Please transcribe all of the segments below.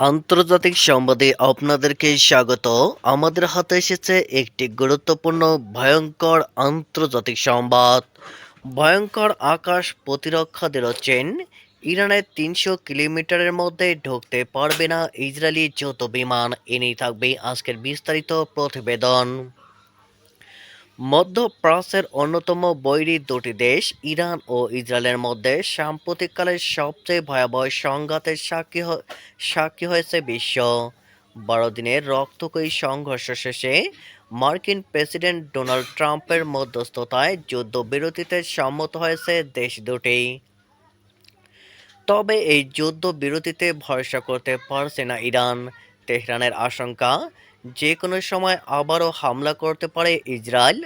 আন্তর্জাতিক সংবাদে আপনাদেরকে স্বাগত। আমাদের হাতে এসেছে একটি গুরুত্বপূর্ণ, ভয়ঙ্কর আন্তর্জাতিক সংবাদ। ভয়ঙ্কর আকাশ প্রতিরক্ষা দিচ্ছেন ইরানের তিনশো কিলোমিটারের মধ্যে ঢুকতে পারবে না ইসরায়েলি যৌথ বিমান। এনেই থাকবে আজকের বিস্তারিত প্রতিবেদন। মধ্যপ্রাচ্যের অন্যতম বৈরী দুটি দেশ, ইরান ও ইসরায়েলের মধ্যে সাম্প্রতিককালে সবচেয়ে ভয়াবহ সংঘাতের সাক্ষী সাক্ষী হয়েছে বিশ্ব। বারো দিনের রক্তকয়ী সংঘর্ষ শেষে মার্কিন প্রেসিডেন্ট ডোনাল্ড ট্রাম্পের মধ্যস্থতায় যুদ্ধবিরতিতে সম্মত হয়েছে দেশ দুটি। তবে এই যুদ্ধবিরতিতে ভরসা করতে পারছে না ইরান। তেহরানের আশঙ্কা যে কোনো সময় আবারও হামলা করতে পারে ইসরায়েল,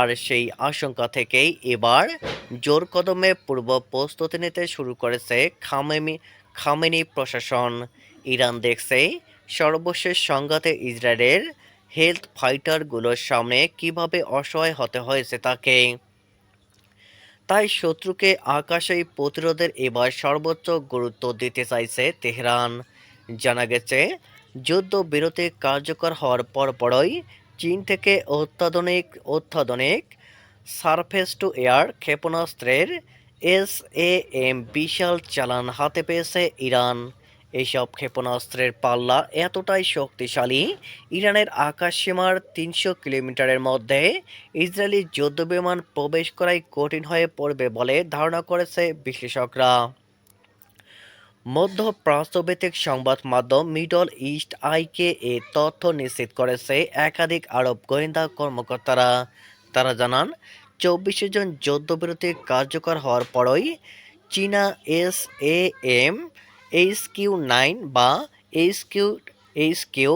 আর সেই আশঙ্কা থেকেই এবার জোর কদমে পূর্ব প্রস্তুতি নিতে শুরু করেছে খামেমি, খামেনি প্রশাসন। ইরান দেখছে সর্বশেষ সংঘাতে ইসরায়েলের হেলথ ফাইটারগুলোর সামনে কীভাবে অসহায় হতে হয়েছে তাকে। তাই শত্রুকে আকাশেই প্রতিরোধের এবার সর্বোচ্চ গুরুত্ব দিতে চাইছে তেহরান। জানা গেছে যুদ্ধবিরতি কার্যকর হওয়ার পরপরই চীন থেকে অত্যাধুনিক অত্যাধুনিক সারফেস টু এয়ার ক্ষেপণাস্ত্রের এস এ এম বিশাল চালান হাতে পেয়েছে ইরান। এইসব ক্ষেপণাস্ত্রের পাল্লা এতটাই শক্তিশালী, ইরানের আকাশসীমার তিনশো কিলোমিটারের মধ্যে ইসরায়েলি যুদ্ধবিমান প্রবেশ করাই কঠিন হয়ে পড়বে বলে ধারণা করেছে বিশ্লেষকরা। মধ্যপ্রাচ্যভিত্তিক সংবাদ মাধ্যম মিডল ইস্ট আইকে এ তথ্য নিশ্চিত করেছে একাধিক আরব গোয়েন্দা কর্মকর্তারা। তারা জানান, চব্বিশে জন যুদ্ধবিরতি কার্যকর হওয়ার পরই চীনা S A M, H Q nine বা এইচ কিউ এইচ কিউ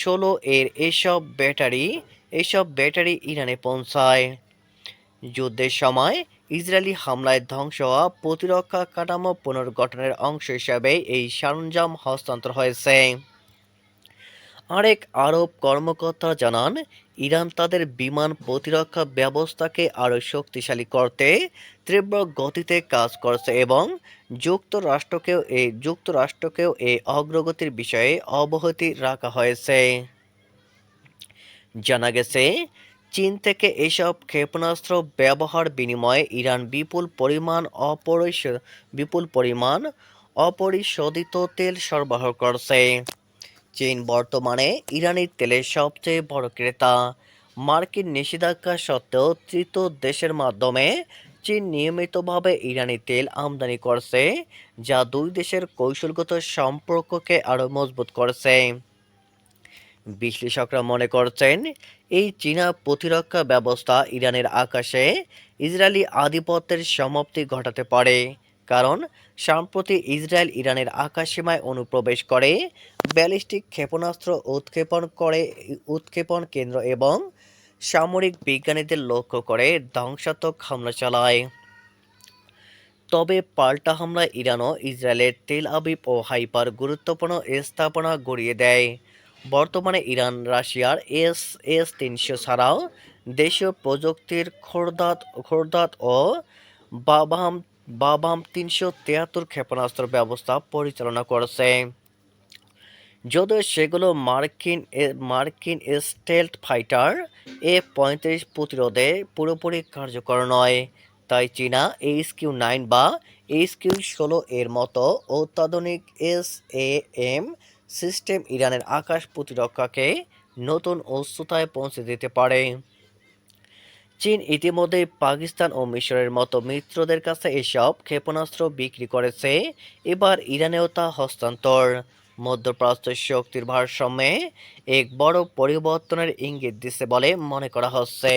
ষোলো এর এসব ব্যাটারি এসব ব্যাটারি ইরানে পৌঁছায়। যুদ্ধের সময় ইসরায়েলি হামলায় ধ্বংস হওয়া প্রতিরক্ষা কাঠামো পুনর্গঠনের অংশ হিসাবে এই সরঞ্জাম হস্তান্তর হয়েছে। আরেক আরব কর্মকর্তা জানান, ইরান তাদের বিমান প্রতিরক্ষা ব্যবস্থাকে আরও শক্তিশালী করতে তীব্র গতিতে কাজ করছে এবং যুক্তরাষ্ট্রকেও এই যুক্তরাষ্ট্রকেও এই অগ্রগতির বিষয়ে অবহতি রাখা হয়েছে। জানা গেছে চীন থেকে এসব ক্ষেপণাস্ত্র ব্যবহার বিনিময়ে ইরান বিপুল পরিমাণ অপরিশ, বিপুল পরিমাণ অপরিশোধিত তেল সরবরাহ করছে। চীন বর্তমানে ইরানি তেলের সবচেয়ে বড় ক্রেতা। মার্কিন নিষেধাজ্ঞা সত্ত্বেও তৃতীয় দেশের মাধ্যমে চীন নিয়মিতভাবে ইরানি তেল আমদানি করছে, যা দুই দেশের কৌশলগত সম্পর্ককে আরও মজবুত করছে। বিশ্লেষকরা মনে করছেন, এই চীনা প্রতিরক্ষা ব্যবস্থা ইরানের আকাশে ইসরায়েলি আধিপত্যের সমাপ্তি ঘটাতে পারে। কারণ, সম্প্রতি ইসরায়েল ইরানের আকাশসীমায় অনুপ্রবেশ করে, ব্যালিস্টিক ক্ষেপণাস্ত্র উৎক্ষেপণ করে, উৎক্ষেপণ কেন্দ্র এবং সামরিক বিজ্ঞানীদের লক্ষ্য করে ধ্বংসাত্মক হামলা চালায়। তবে পাল্টা হামলায় ইরানও ইসরায়েলের তেল আবিব ও হাইপার গুরুত্বপূর্ণ স্থাপনা গড়িয়ে দেয়। বর্তমানে ইরান, রাশিয়ার এস এস তিনশো ছাড়াও দেশীয় প্রযুক্তির খোরদাত খোরদাত ও বাবাম বাবাম তিনশো তিয়াত্তর ক্ষেপণাস্ত্র ব্যবস্থা পরিচালনা করেছে। যদিও সেগুলো মার্কিন মার্কিন স্টেলথ ফাইটার এ পঁয়ত্রিশ প্রতিরোধে পুরোপুরি কার্যকর নয়, তাই চীনা এইচ কিউ নাইন বা এইচ কিউ ষোলো এর মতো অত্যাধুনিক এস এ এম সিস্টেম ইরানের আকাশ প্রতিরক্ষাকে নতুন উচ্চতায় পৌঁছে দিতে পারে। চীন ইতিমধ্যেই পাকিস্তান ও মিশরের মতো মিত্রদের কাছে এসব ক্ষেপণাস্ত্র বিক্রি করেছে। এবার ইরানেও তা হস্তান্তর। মধ্যপ্রাচ্যের শক্তির ভারসাম্যে এক বড় পরিবর্তনের ইঙ্গিত দিচ্ছে বলে মনে করা হচ্ছে।